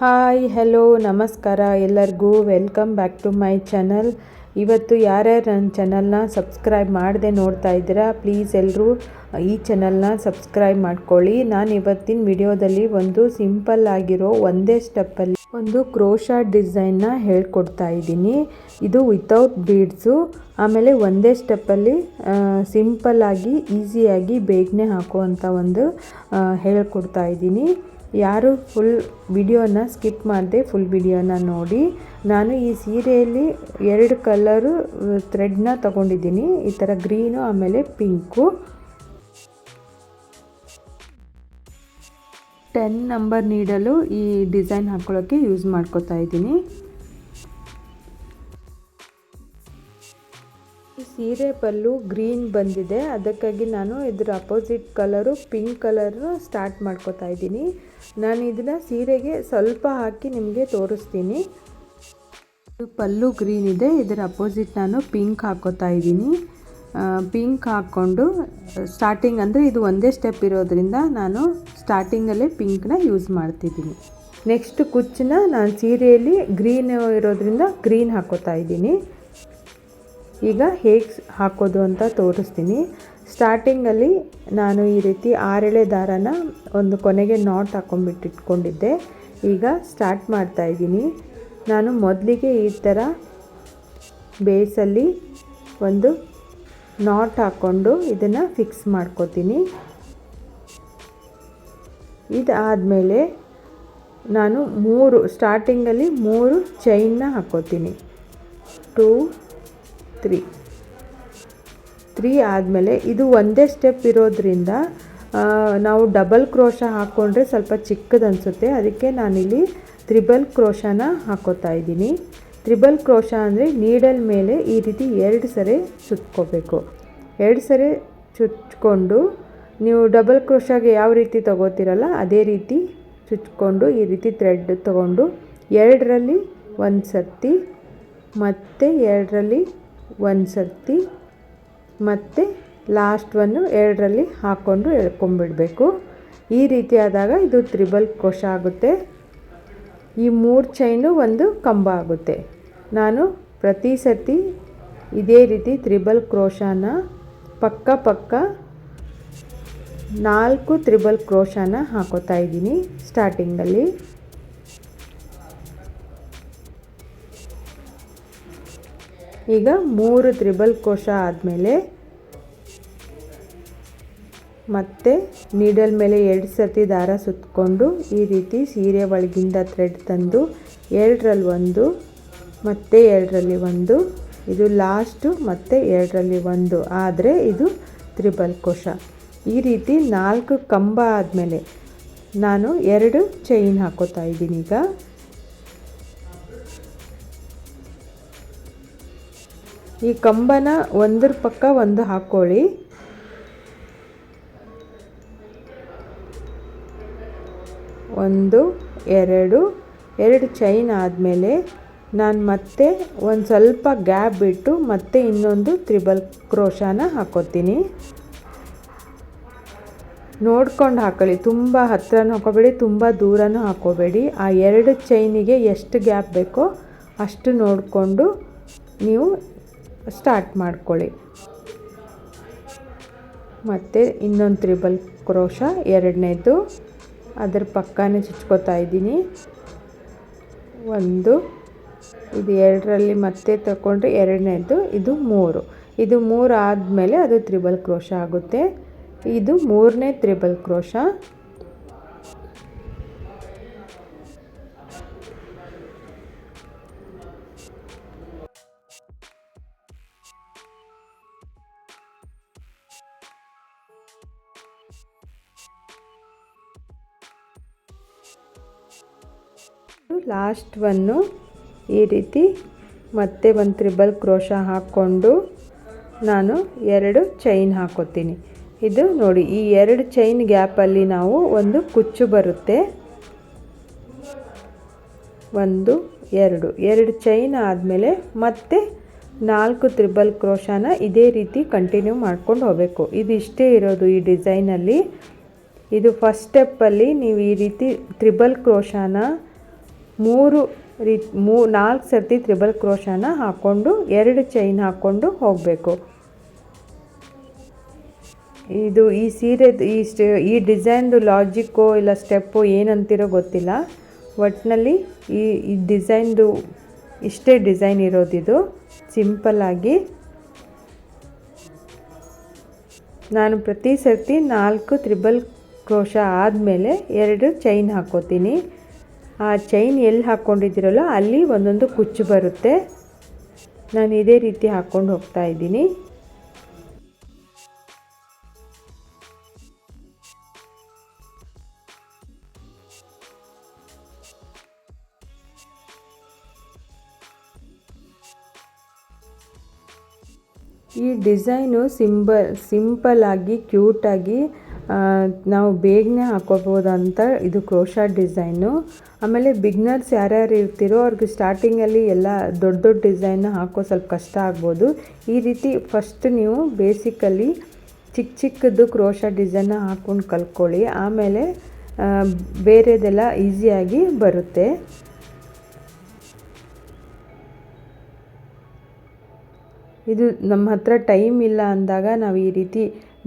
Hi, hello, ನಮಸ್ಕಾರ. ಎಲ್ಲರಿಗೂ welcome back to my channel. ಇವತ್ತು ಯಾರ್ಯಾರು ನನ್ನ ಚಾನಲ್ನ ಸಬ್ಸ್ಕ್ರೈಬ್ ಮಾಡದೆ ನೋಡ್ತಾ ಇದ್ದೀರಾ, ಪ್ಲೀಸ್ ಎಲ್ಲರೂ ಈ ಚಾನಲ್ನ ಸಬ್ಸ್ಕ್ರೈಬ್ ಮಾಡ್ಕೊಳ್ಳಿ. ನಾನು ಇವತ್ತಿನ ವಿಡಿಯೋದಲ್ಲಿ ಒಂದು ಸಿಂಪಲ್ ಆಗಿರೋ ಒಂದೇ ಸ್ಟೆಪ್ಪಲ್ಲಿ ಒಂದು ಕ್ರೋಶಾ ಡಿಸೈನ್ನ ಹೇಳ್ಕೊಡ್ತಾ ಇದ್ದೀನಿ. ಇದು ವಿತೌಟ್ ಬೀಡ್ಸು ಆಮೇಲೆ ಒಂದೇ ಸ್ಟೆಪ್ಪಲ್ಲಿ ಸಿಂಪಲ್ ಆಗಿ, ಈಸಿಯಾಗಿ ಬೇಗನೆ ಹಾಕುವಂಥ ಒಂದು ಹೇಳ್ಕೊಡ್ತಾ ಇದ್ದೀನಿ. ಯಾರು ಫುಲ್ ವಿಡಿಯೋನ ಸ್ಕಿಪ್ ಮಾಡದೆ ಫುಲ್ ವಿಡಿಯೋನ ನೋಡಿ. ನಾನು ಈ ಸೀರೆಯಲ್ಲಿ ಎರಡು ಕಲರು ಥ್ರೆಡ್ನ ತಗೊಂಡಿದ್ದೀನಿ. ಈ ಥರ ಗ್ರೀನು ಆಮೇಲೆ ಪಿಂಕು ಟೆನ್ ನಂಬರ್ ನೀಡಲು ಈ ಡಿಸೈನ್ ಹಾಕ್ಕೊಳ್ಳೋಕ್ಕೆ ಯೂಸ್ ಮಾಡ್ಕೋತಾ ಇದ್ದೀನಿ. ಸೀರೆ ಪಲ್ಲು ಗ್ರೀನ್ ಬಂದಿದೆ. ಅದಕ್ಕಾಗಿ ನಾನು ಇದರ opposite colour pink colour start ಮಾಡ್ಕೋತಾ ಇದ್ದೀನಿ. ನಾನು ಇದನ್ನು ಸೀರೆಗೆ ಸ್ವಲ್ಪ ಹಾಕಿ ನಿಮಗೆ ತೋರಿಸ್ತೀನಿ. ಇದು ಪಲ್ಲು ಗ್ರೀನ್ ಇದೆ, ಇದರ ಅಪೋಸಿಟ್ ನಾನು ಪಿಂಕ್ ಹಾಕೋತಾ ಇದ್ದೀನಿ. ಪಿಂಕ್ ಹಾಕ್ಕೊಂಡು ಸ್ಟಾರ್ಟಿಂಗ್ ಅಂದರೆ ಇದು ಒಂದೇ ಸ್ಟೆಪ್ ಇರೋದ್ರಿಂದ ನಾನು ಸ್ಟಾರ್ಟಿಂಗಲ್ಲೇ ಪಿಂಕ್ನ ಯೂಸ್ ಮಾಡ್ತಿದ್ದೀನಿ. ನೆಕ್ಸ್ಟ್ ಕುಚ್ಚನ್ನ ನಾನು ಸೀರೆಯಲ್ಲಿ ಗ್ರೀನ್ ಇರೋದ್ರಿಂದ ಗ್ರೀನ್ ಹಾಕೋತಾ ಇದ್ದೀನಿ. ಈಗ ಹೇಗೆ ಹಾಕೋದು ಅಂತ ತೋರಿಸ್ತೀನಿ. ಸ್ಟಾರ್ಟಿಂಗಲ್ಲಿ ನಾನು ಈ ರೀತಿ ಆರೆಳೆ ದಾರನ ಒಂದು ಕೊನೆಗೆ ನಾಟ್ ಹಾಕೊಂಡ್ಬಿಟ್ಟು ಇಟ್ಕೊಂಡಿದ್ದೆ. ಈಗ ಸ್ಟಾರ್ಟ್ ಮಾಡ್ತಾ ಇದ್ದೀನಿ. ನಾನು ಮೊದಲಿಗೆ ಈ ಥರ ಬೇಸಲ್ಲಿ ಒಂದು ನಾಟ್ ಹಾಕ್ಕೊಂಡು ಇದನ್ನು ಫಿಕ್ಸ್ ಮಾಡ್ಕೋತೀನಿ. ಇದಾದಮೇಲೆ ನಾನು ಮೂರು ಸ್ಟಾರ್ಟಿಂಗಲ್ಲಿ ಮೂರು ಚೈನ್ನ ಹಾಕ್ಕೋತೀನಿ ಟೂ ತ್ರೀ ತ್ರೀ ಆದಮೇಲೆ ಇದು ಒಂದೇ ಸ್ಟೆಪ್ ಇರೋದ್ರಿಂದ ನಾವು ಡಬಲ್ ಕ್ರೋಶ ಹಾಕ್ಕೊಂಡ್ರೆ ಸ್ವಲ್ಪ ಚಿಕ್ಕದು ಅನಿಸುತ್ತೆ. ಅದಕ್ಕೆ ನಾನಿಲ್ಲಿ ತ್ರಿಬಲ್ ಕ್ರೋಶನ ಹಾಕೋತಾ ಇದ್ದೀನಿ. ತ್ರಿಬಲ್ ಕ್ರೋಶ ಅಂದರೆ ನೀಡಲ್ ಮೇಲೆ ಈ ರೀತಿ ಎರಡು ಸರಿ ಸುತ್ಕೋಬೇಕು. ಎರಡು ಸರಿ ಚುಚ್ಕೊಂಡು ನೀವು ಡಬಲ್ ಕ್ರೋಶಾಗೆ ಯಾವ ರೀತಿ ತಗೋತೀರಲ್ಲ, ಅದೇ ರೀತಿ ಚುಚ್ಕೊಂಡು ಈ ರೀತಿ ಥ್ರೆಡ್ ತಗೊಂಡು, ಎರಡರಲ್ಲಿ ಒಂದು ಸರ್ತಿ, ಮತ್ತು ಎರಡರಲ್ಲಿ ಒಂದು ಸರ್ತಿ ಮತ್ತು ಲಾಸ್ಟ್ ಒನ್ನು ಎರಡರಲ್ಲಿ ಹಾಕ್ಕೊಂಡು ಎಳ್ಕೊಂಬಿಡಬೇಕು. ಈ ರೀತಿ ಆದಾಗ ಇದು ತ್ರಿಬಲ್ ಕೋಶ ಆಗುತ್ತೆ. ಈ ಮೂರು ಚೈನು ಒಂದು ಕಂಬ ಆಗುತ್ತೆ. ನಾನು ಪ್ರತಿ ಸರ್ತಿ ಇದೇ ರೀತಿ ತ್ರಿಬಲ್ ಕ್ರೋಶನ ಪಕ್ಕ ಪಕ್ಕ ನಾಲ್ಕು ತ್ರಿಬಲ್ ಕ್ರೋಶನ ಹಾಕೋತಾ ಇದ್ದೀನಿ ಸ್ಟಾರ್ಟಿಂಗಲ್ಲಿ ಈಗ ಮೂರು ತ್ರಿಬಲ್ ಕೋಶ ಆದಮೇಲೆ ಮತ್ತೆ ನೀಡಲ್ ಮೇಲೆ ಎರಡು ಸರ್ತಿ ದಾರ ಸುತ್ತಕೊಂಡು ಈ ರೀತಿ ಸೀರೆ ಒಳಗಿಂದ ಥ್ರೆಡ್ ತಂದು ಎರಡರಲ್ಲಿ ಒಂದು, ಮತ್ತೆ ಎರಡರಲ್ಲಿ ಒಂದು, ಇದು ಲಾಸ್ಟು ಮತ್ತು ಎರಡರಲ್ಲಿ ಒಂದು. ಆದರೆ ಇದು ತ್ರಿಬಲ್ ಕೋಶ. ಈ ರೀತಿ ನಾಲ್ಕು ಕಂಬ ಆದಮೇಲೆ ನಾನು ಎರಡು ಚೈನ್ ಹಾಕೋತಾ ಇದ್ದೀನಿ ಈಗ. ಈ ಕಂಬನ ಒಂದ್ರ ಪಕ್ಕ ಒಂದು ಹಾಕ್ಕೊಳ್ಳಿ ಒಂದು, ಎರಡು ಎರಡು ಚೈನ್ ಆದಮೇಲೆ ನಾನು ಮತ್ತೆ ಒಂದು ಸ್ವಲ್ಪ ಗ್ಯಾಪ್ ಬಿಟ್ಟು ಮತ್ತೆ ಇನ್ನೊಂದು ತ್ರಿಬಲ್ ಕ್ರೋಶಾನ ಹಾಕೋತೀನಿ. ನೋಡ್ಕೊಂಡು ಹಾಕೊಳ್ಳಿ, ತುಂಬ ಹತ್ರನೂ ಹಾಕೋಬೇಡಿ, ತುಂಬ ದೂರನೂ ಹಾಕೋಬೇಡಿ. ಆ ಎರಡು ಚೈನಿಗೆ ಎಷ್ಟು ಗ್ಯಾಪ್ ಬೇಕೋ ಅಷ್ಟು ನೋಡಿಕೊಂಡು ನೀವು ಸ್ಟಾರ್ಟ್ ಮಾಡ್ಕೊಳ್ಳಿ. ಮತ್ತು ಇನ್ನೊಂದು ತ್ರಿಬಲ್ ಕ್ರೋಶ, ಎರಡನೇದು. ಅದರ ಪಕ್ಕನೇ ಚುಚ್ಕೋತಾ ಇದ್ದೀನಿ. ಒಂದು, ಇದು ಎರಡರಲ್ಲಿ ಮತ್ತೆ ತಗೊಂಡ್ರೆ ಎರಡನೇದು, ಇದು ಮೂರು. ಇದು ಮೂರು ಆದಮೇಲೆ ಅದು ತ್ರಿಬಲ್ ಕ್ರೋಶ ಆಗುತ್ತೆ. ಇದು ಮೂರನೇ ತ್ರಿಬಲ್ ಕ್ರೋಶ. ಲಾಸ್ಟ್ ಒನ್ನು ಈ ರೀತಿ ಮತ್ತೆ ಒಂದು ತ್ರಿಬಲ್ ಕ್ರೋಶ ಹಾಕ್ಕೊಂಡು ನಾನು ಎರಡು ಚೈನ್ ಹಾಕೋತೀನಿ. ಇದು ನೋಡಿ, ಈ ಎರಡು ಚೈನ್ ಗ್ಯಾಪಲ್ಲಿ ನಾವು ಒಂದು ಕುಚ್ಚು ಬರುತ್ತೆ. ಒಂದು, ಎರಡು ಎರಡು ಚೈನ್ ಆದಮೇಲೆ ಮತ್ತೆ ನಾಲ್ಕು ತ್ರಿಬಲ್ ಕ್ರೋಶನ ಇದೇ ರೀತಿ ಕಂಟಿನ್ಯೂ ಮಾಡ್ಕೊಂಡು ಹೋಗಬೇಕು. ಇದು ಇಷ್ಟೇ ಇರೋದು ಈ ಡಿಸೈನಲ್ಲಿ. ಇದು ಫಸ್ಟ್ ಸ್ಟೆಪ್ಪಲ್ಲಿ ನೀವು ಈ ರೀತಿ ತ್ರಿಬಲ್ ಕ್ರೋಶನ ಮೂರು ರೀ ಮೂ, ನಾಲ್ಕು ಸರ್ತಿ ತ್ರಿಬಲ್ ಕ್ರೋಶನ ಹಾಕ್ಕೊಂಡು ಎರಡು ಚೈನ್ ಹಾಕ್ಕೊಂಡು ಹೋಗಬೇಕು. ಇದು ಈ ಸೀರೆ, ಈ ಸ್ಟೆ, ಈ ಡಿಸೈನ್ದು ಲಾಜಿಕ್ಕು ಇಲ್ಲ ಸ್ಟೆಪ್ಪು ಏನಂತಿರೋ ಗೊತ್ತಿಲ್ಲ. ಒಟ್ಟಿನಲ್ಲಿ ಈ ಈ ಡಿಸೈನ್ದು ಇಷ್ಟೇ ಡಿಸೈನ್ ಇರೋದಿದು. ಸಿಂಪಲ್ಲಾಗಿ ನಾನು ಪ್ರತಿ ಸರ್ತಿ ನಾಲ್ಕು ತ್ರಿಬಲ್ ಕ್ರೋಶ ಆದಮೇಲೆ ಎರಡು ಚೈನ್ ಹಾಕ್ಕೋತೀನಿ ಆ ಚೈನ್ ಎಲ್ಲಿ ಹಾಕ್ಕೊಂಡಿದ್ದೀರಲ್ಲ ಅಲ್ಲಿ ಒಂದೊಂದು ಕುಚ್ಚು ಬರುತ್ತೆ. ನಾನು ಇದೇ ರೀತಿ ಹಾಕ್ಕೊಂಡು ಹೋಗ್ತಾ ಇದ್ದೀನಿ. ಈ ಡಿಸೈನು ಸಿಂಬಲ್ ಸಿಂಪಲ್ಲಾಗಿ ಕ್ಯೂಟಾಗಿ ನಾವು ಬೇಗನೆ ಹಾಕೋಬೋದಂತ ಇದು ಕ್ರೋಶಾ ಡಿಸೈನು. ಆಮೇಲೆ ಬಿಗ್ನರ್ಸ್ ಯಾರ್ಯಾರು ಇರ್ತೀರೋ ಅವ್ರಿಗೆ ಸ್ಟಾರ್ಟಿಂಗಲ್ಲಿ ಎಲ್ಲ ದೊಡ್ಡ ದೊಡ್ಡ ಡಿಸೈನ್ ಹಾಕೋ ಸ್ವಲ್ಪ ಕಷ್ಟ ಆಗ್ಬೋದು. ಈ ರೀತಿ ಫಸ್ಟ್ ನೀವು ಬೇಸಿಕಲ್ಲಿ ಚಿಕ್ಕ ಚಿಕ್ಕದು ಕ್ರೋಶ ಡಿಸೈನ್ ಹಾಕ್ಕೊಂಡು ಕಲ್ತ್ಕೊಳ್ಳಿ. ಆಮೇಲೆ ಬೇರೆದೆಲ್ಲ ಈಸಿಯಾಗಿ ಬರುತ್ತೆ. ಇದು ನಮ್ಮ ಹತ್ರ ಟೈಮ್ ಇಲ್ಲ ಅಂದಾಗ ನಾವು ಈ ರೀತಿ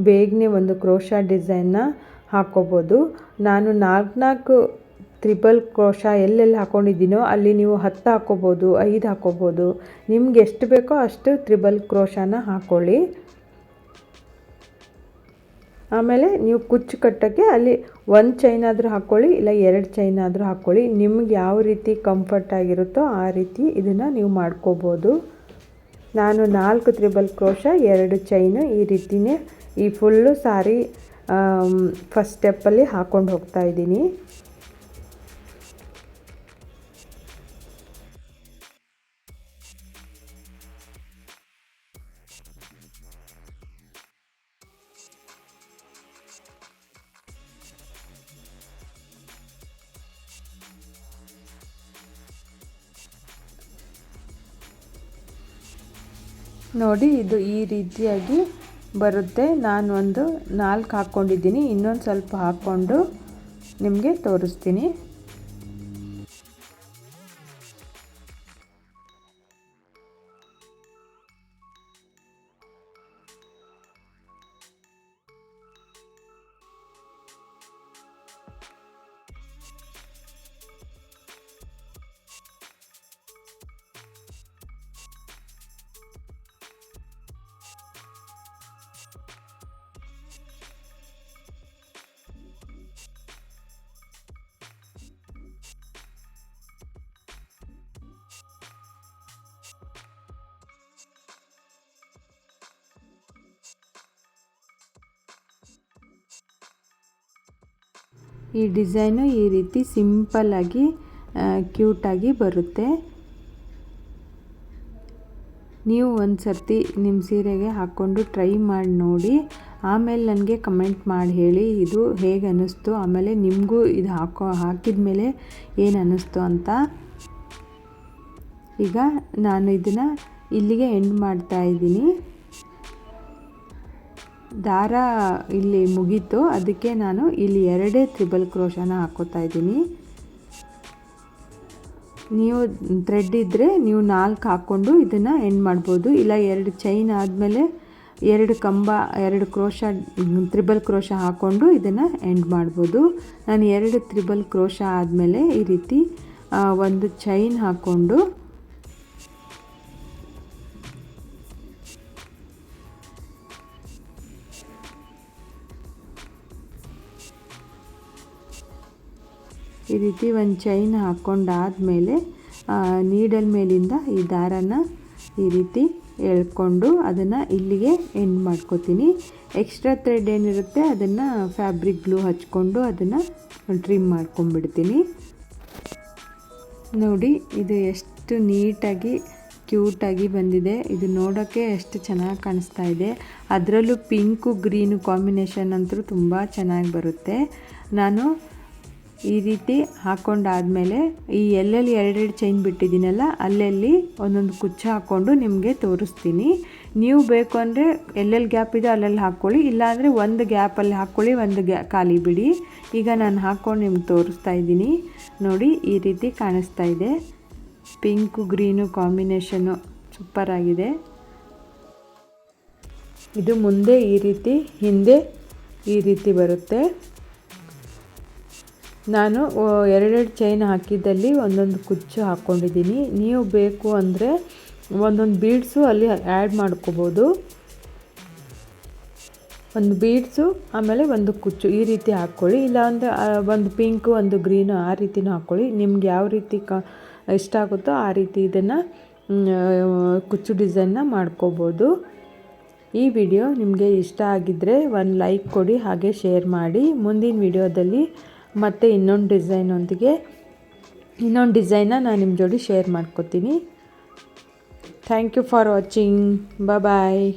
ಬೇಗನೆ ಒಂದು ಕ್ರೋಶಾ ಡಿಸೈನ್ನ ಹಾಕ್ಕೋಬೋದು ನಾನು ನಾಲ್ಕು ನಾಲ್ಕು ತ್ರಿಬಲ್ ಕ್ರೋಶ ಎಲ್ಲೆಲ್ಲಿ ಹಾಕ್ಕೊಂಡಿದ್ದೀನೋ ಅಲ್ಲಿ ನೀವು ಹತ್ತು ಹಾಕ್ಕೋಬೋದು ಐದು ಹಾಕ್ಕೋಬೋದು ನಿಮ್ಗೆ ಎಷ್ಟು ಬೇಕೋ ಅಷ್ಟು ತ್ರಿಬಲ್ ಕ್ರೋಶನ ಹಾಕ್ಕೊಳ್ಳಿ ಆಮೇಲೆ ನೀವು ಕುಚ್ಚು ಕಟ್ಟೋಕ್ಕೆ ಅಲ್ಲಿ ಒಂದು ಚೈನ್ ಆದರೂ ಹಾಕ್ಕೊಳ್ಳಿ ಇಲ್ಲ ಎರಡು ಚೈನ್ ಆದರೂ ಹಾಕ್ಕೊಳ್ಳಿ ನಿಮ್ಗೆ ಯಾವ ರೀತಿ ಕಂಫರ್ಟ್ ಆಗಿರುತ್ತೋ ಆ ರೀತಿ ಇದನ್ನು ನೀವು ಮಾಡ್ಕೋಬೋದು. ನಾನು ನಾಲ್ಕು ತ್ರಿಬಲ್ ಕ್ರೋಶ ಎರಡು ಚೈನು ಈ ರೀತಿಯೇ ಈ ಫುಲ್ಲು ಸಾರಿ ಫಸ್ಟ್ ಸ್ಟೆಪ್ಪಲ್ಲಿ ಹಾಕ್ಕೊಂಡು ಹೋಗ್ತಾ ಇದ್ದೀನಿ. ನೋಡಿ ಇದು ಈ ರೀತಿಯಾಗಿ ಬರುತ್ತೆ. ನಾನು ಒಂದು ನಾಲ್ಕು ಹಾಕ್ಕೊಂಡಿದ್ದೀನಿ. ಇನ್ನೊಂದು ಸ್ವಲ್ಪ ಹಾಕ್ಕೊಂಡು ನಿಮಗೆ ತೋರಿಸ್ತೀನಿ. ಈ ಡಿಸೈನು ಈ ರೀತಿ ಸಿಂಪಲ್ಲಾಗಿ ಕ್ಯೂಟಾಗಿ ಬರುತ್ತೆ. ನೀವು ಒಂದು ಸರ್ತಿ ನಿಮ್ಮ ಸೀರೆಗೆ ಹಾಕ್ಕೊಂಡು ಟ್ರೈ ಮಾಡಿ ನೋಡಿ. ಆಮೇಲೆ ನನಗೆ ಕಮೆಂಟ್ ಮಾಡಿ ಹೇಳಿ ಇದು ಹೇಗೆ ಅನ್ನಿಸ್ತು. ಆಮೇಲೆ ನಿಮಗೂ ಇದು ಹಾಕೋ ಹಾಕಿದ ಮೇಲೆ ಏನು ಅನ್ನಿಸ್ತು ಅಂತ. ಈಗ ನಾನು ಇದನ್ನು ಇಲ್ಲಿಗೆ ಎಂಡ್ ಮಾಡ್ತಾ ಇದ್ದೀನಿ. ದಾರ ಇಲ್ಲಿ ಮುಗೀತು. ಅದಕ್ಕೆ ನಾನು ಇಲ್ಲಿ ಎರಡೇ ತ್ರಿಬಲ್ ಕ್ರೋಶನ ಹಾಕೋತಾ ಇದ್ದೀನಿ. ನೀವು ಥ್ರೆಡ್ ಇದ್ದರೆ ನೀವು ನಾಲ್ಕು ಹಾಕ್ಕೊಂಡು ಇದನ್ನು ಎಂಡ್ ಮಾಡ್ಬೋದು. ಇಲ್ಲ, ಎರಡು ಚೈನ್ ಆದಮೇಲೆ ಎರಡು ಕಂಬ, ಎರಡು ಕ್ರೋಶ, ತ್ರಿಬಲ್ ಕ್ರೋಶ ಹಾಕ್ಕೊಂಡು ಇದನ್ನು ಎಂಡ್ ಮಾಡ್ಬೋದು. ನಾನು ಎರಡು ತ್ರಿಬಲ್ ಕ್ರೋಶ ಆದಮೇಲೆ ಈ ರೀತಿ ಒಂದು ಚೈನ್ ಹಾಕ್ಕೊಂಡು ಈ ರೀತಿ ಒಂದು ಚೈನ್ ಹಾಕ್ಕೊಂಡಾದಮೇಲೆ ನೀಡಲ್ ಮೇಲಿಂದ ಈ ದಾರನ ಈ ರೀತಿ ಎಳ್ಕೊಂಡು ಅದನ್ನು ಇಲ್ಲಿಗೆ ಎಂಡ್ ಮಾಡ್ಕೋತೀನಿ. ಎಕ್ಸ್ಟ್ರಾ ಥ್ರೆಡ್ ಏನಿರುತ್ತೆ ಅದನ್ನು ಫ್ಯಾಬ್ರಿಕ್ ಗ್ಲೂ ಹಚ್ಕೊಂಡು ಅದನ್ನು ಟ್ರಿಮ್ ಮಾಡ್ಕೊಂಡ್ಬಿಡ್ತೀನಿ. ನೋಡಿ, ಇದು ಎಷ್ಟು ನೀಟಾಗಿ ಕ್ಯೂಟಾಗಿ ಬಂದಿದೆ. ಇದು ನೋಡೋಕ್ಕೆ ಎಷ್ಟು ಚೆನ್ನಾಗಿ ಕಾಣಿಸ್ತಾ ಇದೆ. ಅದರಲ್ಲೂ ಪಿಂಕು ಗ್ರೀನು ಕಾಂಬಿನೇಷನ್ ಅಂತೂ ತುಂಬ ಚೆನ್ನಾಗಿ ಬರುತ್ತೆ. ನಾನು ಈ ರೀತಿ ಹಾಕೊಂಡಾದ್ಮೇಲೆ ಈ ಎಲ್ಲೆಲ್ಲಿ ಎರಡೆರಡು ಚೈನ್ ಬಿಟ್ಟಿದ್ದೀನಲ್ಲ, ಅಲ್ಲೆಲ್ಲಿ ಒಂದೊಂದು ಕುಚ್ಚ ಹಾಕ್ಕೊಂಡು ನಿಮಗೆ ತೋರಿಸ್ತೀನಿ. ನೀವು ಬೇಕು ಅಂದರೆ ಎಲ್ಲೆಲ್ಲಿ ಗ್ಯಾಪ್ ಇದೆ ಅಲ್ಲೆಲ್ಲಿ ಹಾಕ್ಕೊಳ್ಳಿ, ಇಲ್ಲಾಂದರೆ ಒಂದು ಗ್ಯಾಪಲ್ಲಿ ಹಾಕ್ಕೊಳ್ಳಿ, ಒಂದು ಗ್ಯಾ ಖಾಲಿ ಬಿಡಿ. ಈಗ ನಾನು ಹಾಕ್ಕೊಂಡು ನಿಮ್ಗೆ ತೋರಿಸ್ತಾ ಇದ್ದೀನಿ. ನೋಡಿ, ಈ ರೀತಿ ಕಾಣಿಸ್ತಾ ಇದೆ. ಪಿಂಕು, ಗ್ರೀನು ಕಾಂಬಿನೇಷನ್ನು ಸೂಪರಾಗಿದೆ ಇದು ಮುಂದೆ ಈ ರೀತಿ, ಹಿಂದೆ ಈ ರೀತಿ ಬರುತ್ತೆ. ನಾನು ಎರಡೆರಡು ಚೈನ್ ಹಾಕಿದ್ದಲ್ಲಿ ಒಂದೊಂದು ಕುಚ್ಚು ಹಾಕ್ಕೊಂಡಿದ್ದೀನಿ. ನೀವು ಬೇಕು ಅಂದರೆ ಒಂದೊಂದು ಬೀಡ್ಸು ಅಲ್ಲಿ ಆ್ಯಡ್ ಮಾಡ್ಕೋಬೋದು. ಒಂದು ಬೀಡ್ಸು ಆಮೇಲೆ ಒಂದು ಕುಚ್ಚು ಈ ರೀತಿ ಹಾಕ್ಕೊಳ್ಳಿ. ಇಲ್ಲಾಂದರೆ ಒಂದು ಪಿಂಕು ಒಂದು ಗ್ರೀನು ಆ ರೀತಿನೂ ಹಾಕ್ಕೊಳ್ಳಿ. ನಿಮ್ಗೆ ಯಾವ ರೀತಿ ಕ, ಇಷ್ಟ ಆಗುತ್ತೋ ಆ ರೀತಿ ಇದನ್ನು ಕುಚ್ಚು ಡಿಸೈನ್ನ ಮಾಡ್ಕೋಬೋದು. ಈ ವಿಡಿಯೋ ನಿಮಗೆ ಇಷ್ಟ ಆಗಿದ್ದರೆ ಒಂದು ಲೈಕ್ ಕೊಡಿ, ಹಾಗೆ ಶೇರ್ ಮಾಡಿ. ಮುಂದಿನ ವಿಡಿಯೋದಲ್ಲಿ ಮತ್ತು ಇನ್ನೊಂದು ಡಿಸೈನೊಂದಿಗೆ ಇನ್ನೊಂದು ಡಿಸೈನ ನಾನು ನಿಮ್ಮ ಜೋಡಿ ಶೇರ್ ಮಾಡ್ಕೋತೀನಿ. Thank you for watching bye